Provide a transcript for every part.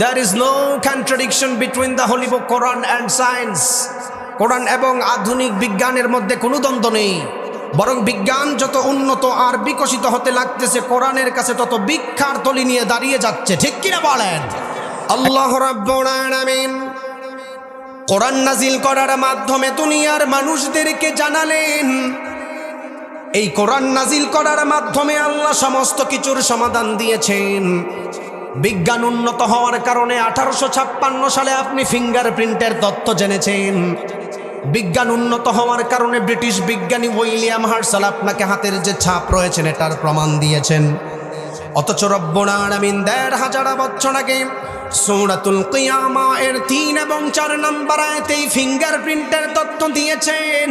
There is no contradiction between the Holy Book, Quran and science. Quran এবং আধুনিক বিজ্ঞানের মধ্যে কোনো দ্বন্দ্ব নেই। বরং বিজ্ঞান যত উন্নত আর বিকশিত হতে লাগতেছে কোরআনের কাছে তত বিখ্যার তলি নিয়ে দাঁড়িয়ে যাচ্ছে। ঠিক কিনা বলেন? আল্লাহ কোরআন নাজিল করার মাধ্যমে দুনিয়ার মানুষদেরকে জানালেন এই কোরআন নাজিল করার মাধ্যমে আল্লাহ সমস্ত কিছুর সমাধান দিয়েছেন। বিজ্ঞান উন্নত হওয়ার কারণে আঠারোশো ছাপ্পান্ন সালে আপনি ফিঙ্গারপ্রিন্টের তথ্য জেনেছেন। বিজ্ঞান উন্নত হওয়ার কারণে ব্রিটিশ বিজ্ঞানী উইলিয়াম হার্সাল আপনাকে হাতের যে ছাপ রয়েছেন এটার প্রমাণ দিয়েছেন। অথচ রব্বুল আলামিন দেড় হাজার বছর আগে সূরাতুল কিয়ামা এর তিন এবং চার নম্বর আয়াতেই ফিঙ্গারপ্রিন্টের তথ্য দিয়েছেন।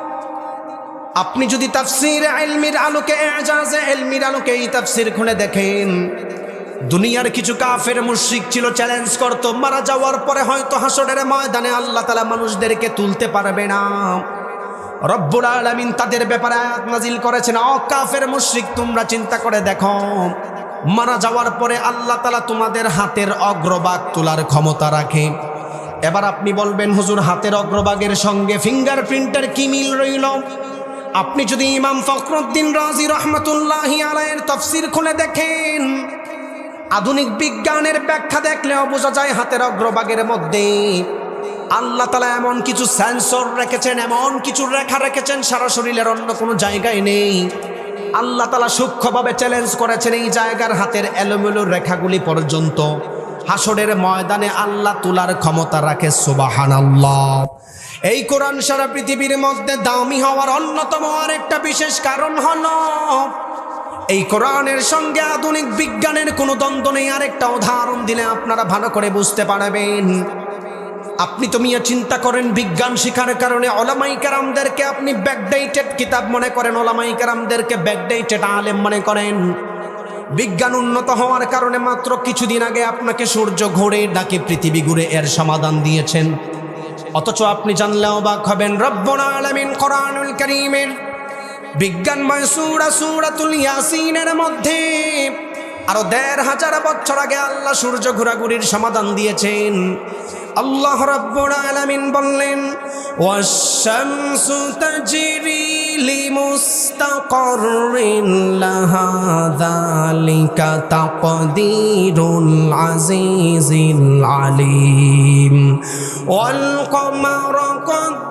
আপনি যদি তাফসির এলমির আলোকে এজাজে এলমির আলোকে এই তাফসির খুলে দেখেন, দুনিয়ার কিছু কাফের মুশরিক ছিল চ্যালেঞ্জ করতো, মারা যাওয়ার পরে হয়তো হাসরের ময়দানে আল্লাহ তালা মানুষদেরকে তুলতে পারবে না। রব্বুল আলামিন তাদের ব্যাপারে নাজিল করেছেন, অ কাফের মুশরিক, তোমরা চিন্তা করে দেখো, মারা যাওয়ার পরে আল্লাহ তালা তোমাদের হাতের অগ্রবাগ তোলার ক্ষমতা রাখে। এবার আপনি বলবেন, হুজুর, হাতের অগ্রভাগের সঙ্গে ফিঙ্গারপ্রিন্টের কি মিল রইল? আপনি যদি ইমাম ফখরুদ্দিন রাজি রহমতুল্লাহি আলাইয়ের তফসির খুলে দেখেন, আধুনিক বিজ্ঞানের ব্যাখ্যা দেখলেও বোঝা যায় হাতের অগ্রভাগের মধ্যে। আল্লাহ তালা এমন কিছু সেন্সর রেখেছেন, এমন কিছু রেখা রেখেছেন সারা শরীরের অন্য কোনো জায়গায় নেই। আল্লাহ তালা সূক্ষ্মভাবে চ্যালেঞ্জ করেছেন এই জায়গার হাতের এলোমেলো রেখাগুলি পর্যন্ত। হাসরের ময়দানে আল্লাহ তোলার ক্ষমতা রাখে সুবাহান আল্লাহ এই কোরআন সারা পৃথিবীর মধ্যে দামি হওয়ার অন্যতম আরেকটা বিশেষ কারণ হল, এই কোরআনের সঙ্গে আধুনিক বিজ্ঞানের কোনো দ্বন্দ্ব নেই। আরেকটা উদাহরণ দিলে আপনারা ভালো করে বুঝতে পারবেন। আপনি তো মিয়া চিন্তা করেন, বিজ্ঞান শিখার কারণে ওলামাই কারামদেরকে আপনি ব্যাকডেটেড কিতাব মনে করেন, ওলামাই কারামদেরকে আলেম মনে করেন। বিজ্ঞান উন্নত হওয়ার কারণে মাত্র কিছুদিন আগে আপনাকে সূর্য ঘুরে, ডাকে পৃথিবী ঘুরে এর সমাধান দিয়েছেন। অথচ আপনি জানলেও অবাক হবেন রব্বনা আলামিন কোরআনুল করিমের বিজ্ঞানময় সুরা সুরাতুল ইয়াসিনের মধ্যে আরও দেড় হাজার বছর আগে আল্লাহ সূর্য ঘোরাঘুরির সমাধান দিয়েছেন। আল্লাহ রব্বুল আলামিন বললেন আলিম। والقمر قد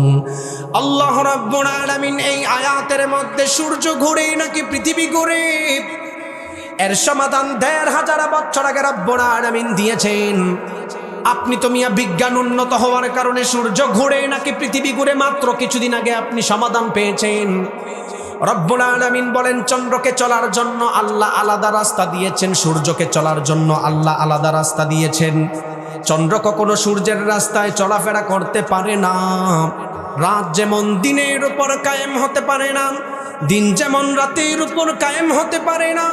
আল্লাহ রাব্বুল এই আয়াতের মধ্যে সূর্য ঘুরে নাকি পৃথিবী ঘুরে? এর সমাধান দেড় হাজার বছর আগে রব্বুল দিয়েছেন। আপনি তো মিয়া বিজ্ঞান উন্নত হওয়ার কারণে সূর্য ঘুরে নাকি পৃথিবী ঘুরে মাত্র কিছুদিন আগে আপনি সমাধান পেয়েছেন। রব্বুল আলামিন বলেন, চন্দ্রকে চলার জন্য আল্লাহ আলাদা রাস্তা দিয়েছেন, সূর্যকে চলার জন্য আল্লাহ আলাদা রাস্তা দিয়েছেন। চন্দ্র কখনো সূর্যের রাস্তায় চলাফেরা করতে পারে না। রাত যেমন দিনের উপর কায়েম হতে পারে না, দিন যেমন রাতের উপর কায়েম হতে পারে না।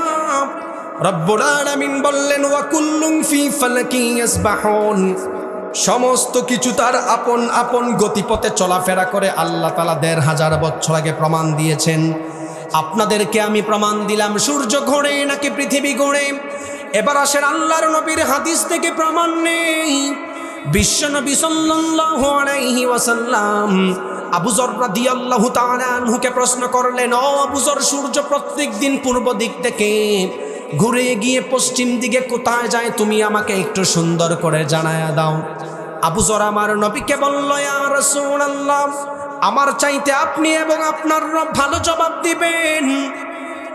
রব্বুল আলামিন বললেন, ওয়া কুল্লুম ফি ফালাকি ইয়াসবাহুন। সমস্ত কিছু তার আপন আপন গতিপথে চলাফেরা করে আল্লাহ তালা দেড় হাজার বছর আগে প্রমাণ দিয়েছেন। আপনাদেরকে আমি প্রমাণ দিলাম, সূর্য ঘোরে নাকি পৃথিবী ঘোরে এবার আসেন আল্লাহর নবীর হাদিস থেকে প্রমাণ নেই। বিশ্বনবী সাল্লাল্লাহু আলাইহি ওয়াসাল্লাম আবু জর রাদিয়াল্লাহু তাআলা আনহুকে প্রশ্ন করলেন, ও আবু জর, সূর্য প্রত্যেক দিন পূর্ব দিক থেকে ঘুরে গিয়ে পশ্চিম দিকে কোথায় যায় তুমি আমাকে একটু সুন্দর করে জানায়া দাও। আবু জর আমার নবীকে বলল আল্লাহ আমার চাইতে আপনি এবং আপনার ভালো জবাব দিবেন।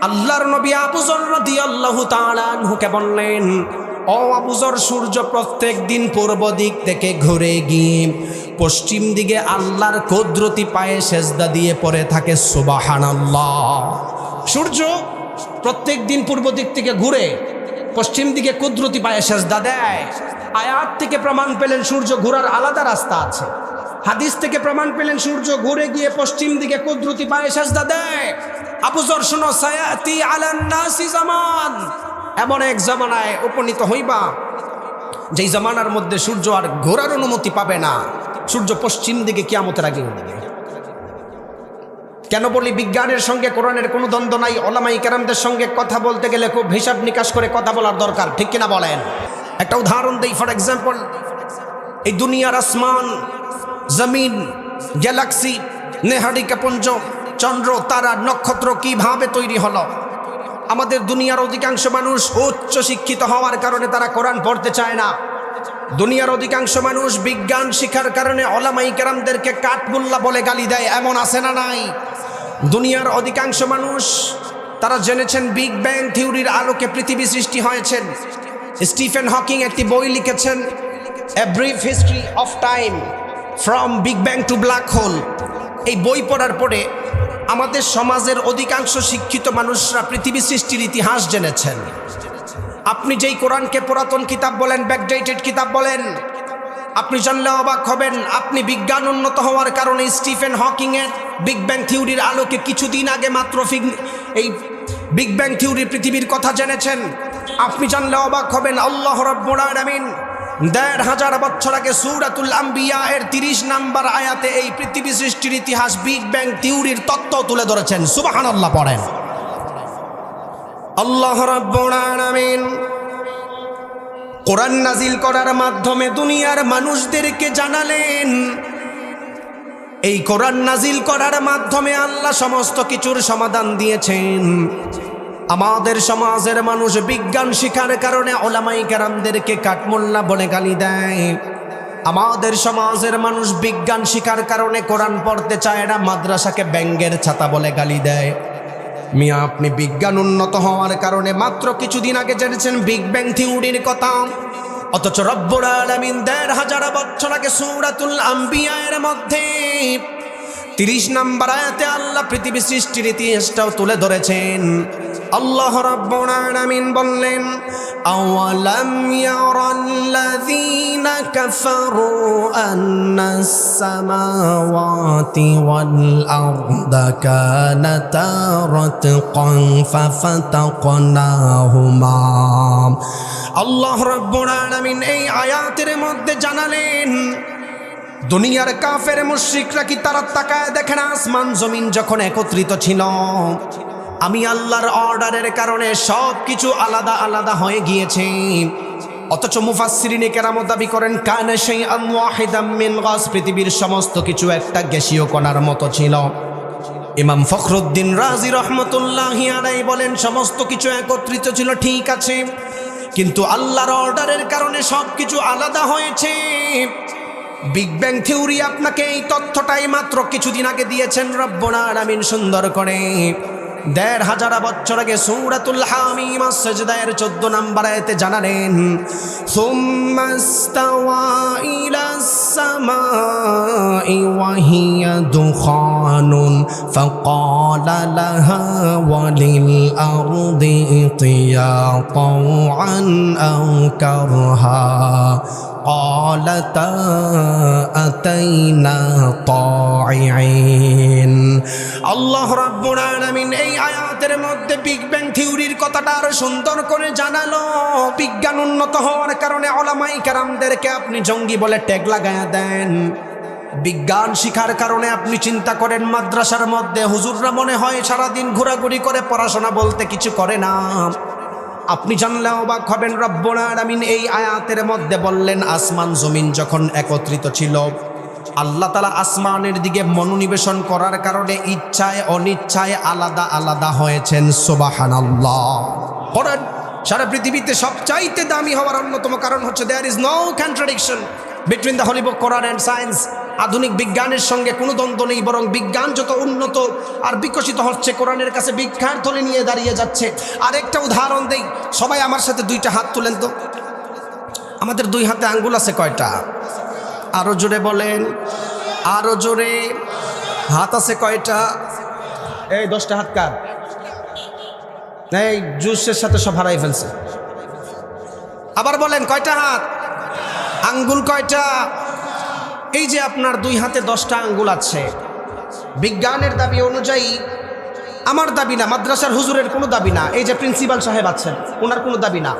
আল্লাহর নবী আবুজর রদি আল্লাহ তালানহুকে বললেন ও আবুজর সূর্য প্রত্যেক দিন পূর্ব দিক থেকে ঘুরে গিয়ে পশ্চিম দিকে আল্লাহর কুদরতি পায়ে সেজদা দিয়ে পড়ে থাকে সুবাহান সূর্য প্রত্যেক দিন পূর্ব দিক থেকে ঘুরে পশ্চিম দিকে কুদরতি পায়ে সেজদা দেয়। আয়াত থেকে প্রমাণ পেলেন সূর্য ঘোরার আলাদা রাস্তা আছে। হাদিস থেকে প্রমাণ পেলেন সূর্য ঘুরে গিয়ে পশ্চিম দিকে কুদরতি পায়ে সেজদা দেয়। আবুজর শোনো, সায়াতি আলান নাসি জামান। এমন এক জমানায় উপনীত হইবা, যেই জমানার মধ্যে সূর্য আর ঘোরার অনুমতি পাবে না। সূর্য পশ্চিম দিকে কিয়ামতের আগে উঠবে। কেন বলি, বিজ্ঞানের সঙ্গে কোরআনের কোনো দ্বন্দ্ব নাই, ওলামাই কেরামদের সঙ্গে কথা বলতে গেলে খুব হিসাব নিকাশ করে কথা বলার দরকার, ঠিক কিনা বলেন? একটা উদাহরণ দেই ফর এক্সাম্পল এই দুনিয়ার আসমান, জমিন গ্যালাক্সি নেহারিকা পুঞ্জ, চন্দ্র, তারা, নক্ষত্র কীভাবে তৈরি হলো? আমাদের দুনিয়ার অধিকাংশ মানুষ উচ্চ শিক্ষিত হওয়ার কারণে তারা কোরআন পড়তে চায় না। দুনিয়ার অধিকাংশ মানুষ বিজ্ঞান শিখার কারণে অলামাই কেরামদেরকে কাঠমুল্লা বলে গালি দেয়, এমন আছে না নাই? দুনিয়ার অধিকাংশ মানুষ, তারা জেনেছেন বিগ ব্যাং থিওরির আলোকে পৃথিবী সৃষ্টি হয়েছেন। স্টিফেন হকিং একটি বই লিখেছেন a brief history of time from big bang to black hole এই বই পড়ার পরে আমাদের সমাজের অধিকাংশ শিক্ষিত মানুষরা পৃথিবী সৃষ্টির ইতিহাস জেনেছেন। আপনি যেই কোরআনকে পুরাতন কিতাব বলেন ব্যাকডেটেড কিতাব বলেন, আপনি জানলে অবাক হবেন। আপনি বিজ্ঞান উন্নত হওয়ার কারণে স্টিফেন হকিংয়ের বিগ ব্যাং থিওরির আলোকে কিছুদিন আগে মাত্র এই বিগ ব্যাং থিওরি পৃথিবীর কথা জেনেছেন। আপনি জানলে অবাক হবেন। আল্লাহ রব্বুল আলামিন দেড় হাজার বছর আগে সুরাতুল আম্বিয়া এর তিরিশ নাম্বার আয়াতে এই পৃথিবী সৃষ্টির ইতিহাস বিগ ব্যাং থিওরির তত্ত্ব তুলে ধরেছেন। সুবাহান আল্লাহ পড়েন। আল্লাহ রব্বুল আলামিন কোরআন নাজিল করার মাধ্যমে দুনিয়ার মানুষদেরকে জানালেন, এই কোরআন নাজিল করার মাধ্যমে আল্লাহ সমস্ত কিছুর সমাধান দিয়েছেন। আমাদের সমাজের মানুষ বিজ্ঞান শিখার কারণে ওলামাই কেরামদেরকে কাঠমোল্লা বলে গালি দেয়। আমাদের সমাজের মানুষ বিজ্ঞান শিখার কারণে কোরআন পড়তে চায় না, মাদ্রাসাকে ব্যাঙ্গের ছাতা বলে গালি দেয়। মিয়া, আপনি বিজ্ঞান উন্নত হওয়ার কারণে মাত্র কিছুদিন আগে জেনেছেন বিগ ব্যাং থিওরির কথা। অথচ রব্বুর আলামিন দেড় হাজার বছর আগে সূরাতুল আম্বিয়ার মধ্যে তিরিশ নাম্বার আয়াতে আল্লাহ পৃথিবী সৃষ্টির ইতিহাসটাও তুলে ধরেছেন। আল্লাহ আলামিন বললেন সামাওয়াতি আল্লাহ রাব্বুল আলামিন এই আয়াতের মধ্যে জানালেন দুনিয়ার কাফের মুশ্রিকরা কি তারা তাকায় দেখে না? আসমান জমিন যখন একত্রিত ছিল, আমি আল্লাহর অর্ডারের কারণে সব কিছু আলাদা আলাদা হয়ে গিয়েছে। অথচ মুফাসসিরিনে কেরামত দাবি করেন, কানে সেই মিন পৃথিবীর সমস্ত কিছু একটা গ্যাসীয় কণার মতো ছিল। ইমাম ফখরুদ্দিন রাজি রহমতুল্লাহ আলাই বলেন, সমস্ত কিছু একত্রিত ছিল, ঠিক আছে। কিন্তু আল্লাহর অর্ডারের কারণে সব কিছু আলাদা হয়েছে। বিগ ব্যাং থিওরি আপনাকে এই তথ্যটাই মাত্র কিছুদিন আগে দিয়েছেন রব্বনা আমিন সুন্দর করে দেড় হাজার বছর আগে সৌরাতুল হামিম সেজদায়ের চোদ্দ নাম্বার এতে জানালেন সুম্মাস্তাওয়া ইলাস সামাই ওয়াহিয়া দুখানুন فقال لها وللأرض ائتيا طوعا أو كرها قالتا أتينا طاععين আল্লাহ রাব্বুল আলামিন এই আয়াতের মধ্যে বিগ ব্যাং থিওরির কথাটা আরো সুন্দর করে জানালো বিজ্ঞান উন্নত হওয়ার কারণে ওলামাই কারামদেরকে আপনি জঙ্গি বলে ট্যাগ লাগায়া দেন বিজ্ঞান শিখার কারণে আপনি চিন্তা করেন মাদ্রাসার মধ্যে হুজুররা মনে হয় সারাদিন ঘোরাঘুরি করে পড়াশোনা বলতে কিছু করে না আপনি জানলে অবাক হবেন, রব্বুল আমিন এই আয়াতের মধ্যে বললেন, আসমান, জমিন যখন একত্রিত ছিল, আল্লাহ তালা আসমানের দিকে মনোনিবেশন করার কারণে ইচ্ছায়, অনিচ্ছায় আলাদা আলাদা হয়েছেন। সোবাহান পড়েন, সারা পৃথিবীতে সবচাইতে দামি হওয়ার অন্যতম কারণ হচ্ছে there is no contradiction between the holy Quran and science আধুনিক বিজ্ঞানের সঙ্গে কোনো দ্বন্দ্ব নেই, বরং বিজ্ঞান যত উন্নত আর বিকশিত হচ্ছে, কোরআনের কাছে বিজ্ঞান তলে নিয়ে দাঁড়িয়ে যাচ্ছে। আরেকটা উদাহরণ দেই, সবাই আমার সাথে দুইটা হাত তুলেন তো? আমাদের দুই হাতে আঙ্গুল আছে কয়টা? আরও জোরে বলেন। আরও জোরে। হাত আছে কয়টা? এই দশটা হাত কার? এই জুসের সাথে সব হারাই ফেলছে। আবার বলেন, কয়টা হাত? আঙ্গুল কয়টা? এই যে আপনার দুই হাতে দশটা আঙ্গুল আছে, বিজ্ঞানের দাবি অনুযায়ী, আমার দাবি না, মাদ্রাসার হুজুরের কোনো দাবি না, এই যে প্রিন্সিপাল সাহেব আছেন, ওনার কোনো দাবি না।